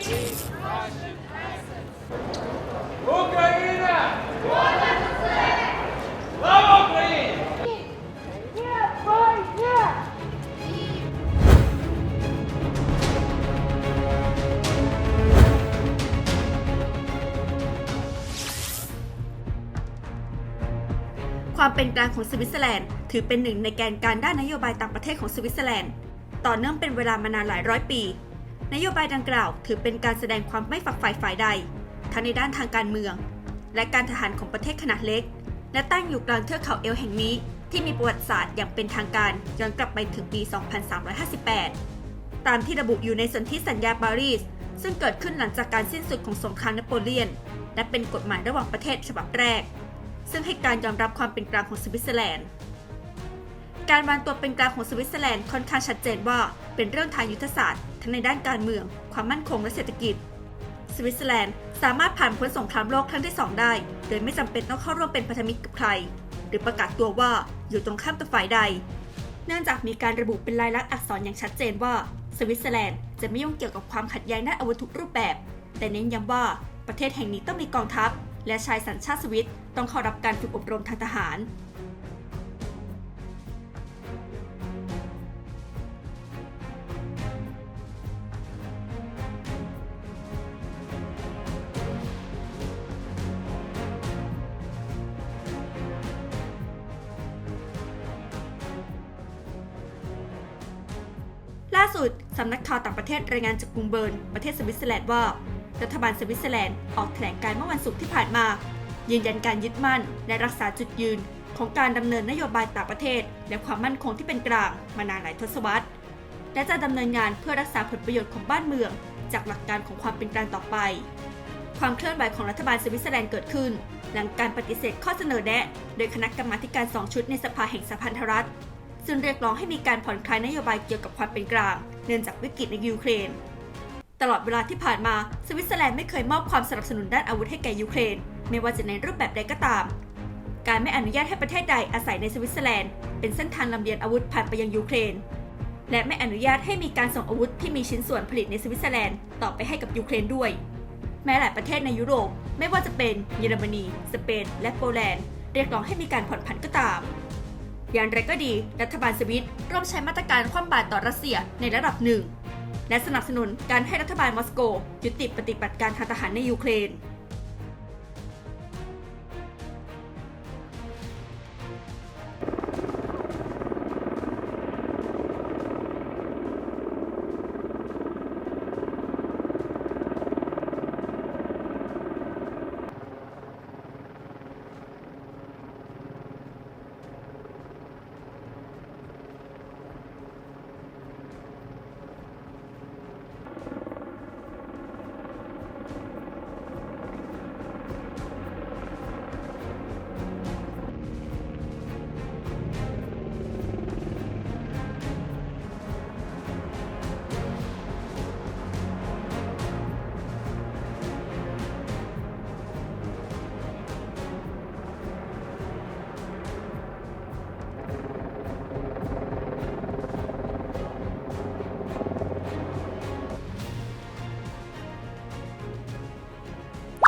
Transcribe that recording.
ความเป็นกลางของสวิตเซอร์แลนด์ถือเป็นหนึ่งในแกนการด้านนโยบายต่างประเทศของสวิตเซอร์แลนด์ ต่อเนื่องเป็นเวลามานานหลายร้อยปี นโยบายดังกล่าวถือเป็นการแสดงความไม่ฝักใฝ่ฝ่ายใด ทั้งในด้านทางการเมือง และการทหารของประเทศขนาดเล็ก และตั้งอยู่กลางเทือกเขาเอลแห่งนี้ ที่มีประวัติศาสตร์อย่างเป็นทางการย้อนกลับไปถึงปี 2358 ตามที่ระบุอยู่ในสนธิสัญญาปารีส ซึ่งเกิดขึ้นหลังจากการสิ้นสุดของสงครามนโปเลียน และเป็นกฎหมายระหว่างประเทศฉบับแรก ซึ่งให้การยอมรับความเป็นกลางของสวิตเซอร์แลนด์ การวางตัวเป็นกลางของสวิตเซอร์แลนด์ค่อนข้างชัดเจนว่า เป็นเรื่องทางยุทธศาสตร์ ทั้งในด้านการเมือง ความมั่นคงและเศรษฐกิจ สวิตเซอร์แลนด์สามารถผ่านพ้นสงครามโลกครั้งที่สองได้ โดยไม่จำเป็นต้องเข้าร่วมเป็นพันธมิตรกับใคร หรือประกาศตัวว่าอยู่ตรงข้ามกับฝ่ายใด เนื่องจากมีการระบุเป็นลายลักษณ์อักษรอย่างชัดเจนว่า สวิตเซอร์แลนด์จะไม่ยุ่งเกี่ยวกับความขัดแย้งด้านอาวุธทุกรูปแบบ แต่เน้นย้ำว่าประเทศแห่งนี้ต้องมีกองทัพ และชายสัญชาติสวิตต้องเข้ารับการฝึกอบรมทางทหาร ล่าสุด สำนักข่าวต่างประเทศรายงานจากกรุงเบิร์น ประเทศสวิตเซอร์แลนด์ว่า รัฐบาลสวิตเซอร์แลนด์ออกแถลงการเมื่อวันศุกร์ที่ผ่านมา ยืนยันการยึดมั่น และรักษาจุดยืน ของการดำเนินนโยบายต่างประเทศ และความมั่นคงที่เป็นกลางมานานหลายทศวรรษ และจะดำเนินงานเพื่อรักษาผลประโยชน์ของบ้านเมือง จากหลักการของความเป็นกลางต่อไป ความเคลื่อนไหวของรัฐบาลสวิตเซอร์แลนด์เกิดขึ้น หลังการปฏิเสธข้อเสนอแนะ โดยคณะกรรมาการสองชุดในสภาแห่งสหพันธรัฐ ซึ่งเรียกร้องให้มีการผ่อนคลายนโยบายเกี่ยวกับความเป็นกลาง เนื่องจากวิกฤตในยูเครน ตลอดเวลาที่ผ่านมาสวิตเซอร์แลนด์ไม่เคยมอบความสนับสนุนด้านอาวุธให้แก่ยูเครน ไม่ว่าจะในรูปแบบใดก็ตาม การไม่อนุญาตให้ประเทศใดอาศัยในสวิตเซอร์แลนด์เป็นเส้นทางลำเลียงอาวุธผ่านไปยังยูเครน และไม่อนุญาตให้มีการส่งอาวุธที่มีชิ้นส่วนผลิตในสวิตเซอร์แลนด์ต่อไปให้กับยูเครนด้วย แม้หลายประเทศในยุโรป ไม่ว่าจะเป็นเยอรมนี สเปน และโปแลนด์เรียกร้องให้มีการผ่อนผันก็ตาม อย่างไรก็ดี รัฐบาลสวิตร่วมใช้มาตรการคว่ำบาตรต่อรัสเซียในระดับหนึ่ง และสนับสนุนการให้รัฐบาลมอสโก ยุติปฏิบัติการทางทหารในยูเครน